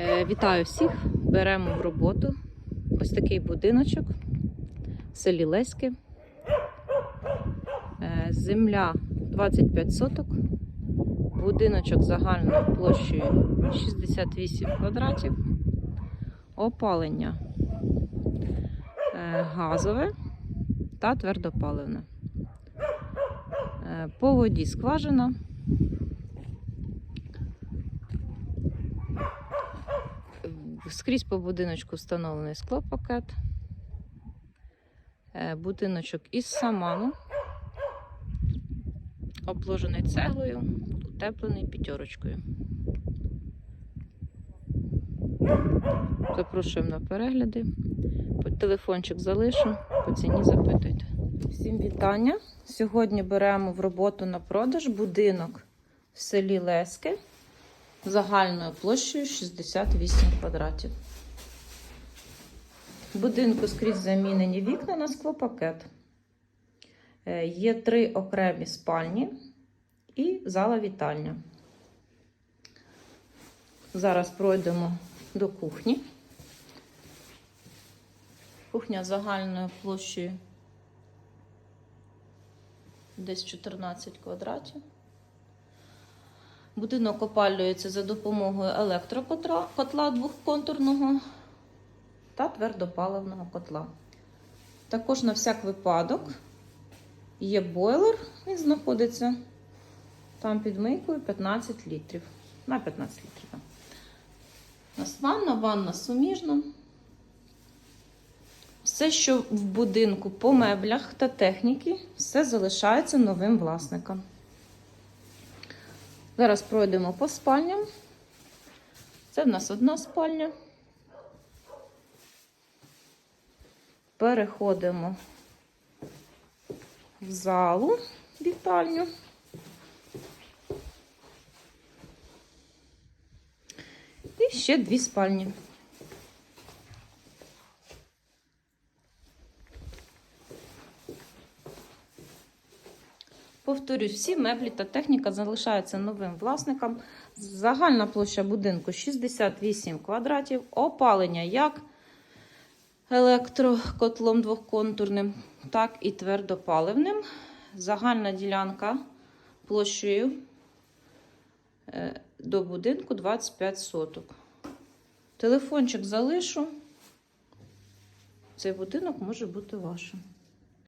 Е, Вітаю всіх! Беремо в роботу ось такий будиночок в селі Леське. Земля 25 соток. Будиночок загальною площею 68 квадратів. Опалення е, газове та твердопаливне. Е, По воді скважина. Скрізь по будиночку встановлений склопакет. Е, Будиночок із саману, обложений цеглою, утеплений п'ятерочкою. Запрошуємо на перегляди. Телефончик залишу, по ціні запитуйте. Всім вітання! Сьогодні беремо в роботу на продаж будинок в селі Леське загальною площею 68 квадратів. Будинку скрізь замінені вікна на склопакет. Е, Є три окремі спальні і зала вітальня. Зараз пройдемо до кухні. Кухня загальною площею десь 14 квадратів. Будинок опалюється за допомогою електрокотла котла двохконтурного та твердопаливного котла. Також на всяк випадок є бойлер, він знаходиться там під мийкою 15 літрів. На 15 літрів. У нас ванна, ванна суміжна. Все, що в будинку по меблях та техніки, все залишається новим власникам. Зараз пройдемо по спальням. Це в нас одна спальня. Переходимо в залу вітальню. І ще дві спальні. Повторюсь, всі меблі та техніка залишаються новим власникам. Загальна площа будинку 68 квадратів. Опалення як електрокотлом двохконтурним, так і твердопаливним. Загальна ділянка площею е, до будинку 25 соток. Телефончик залишу. Цей будинок може бути вашим.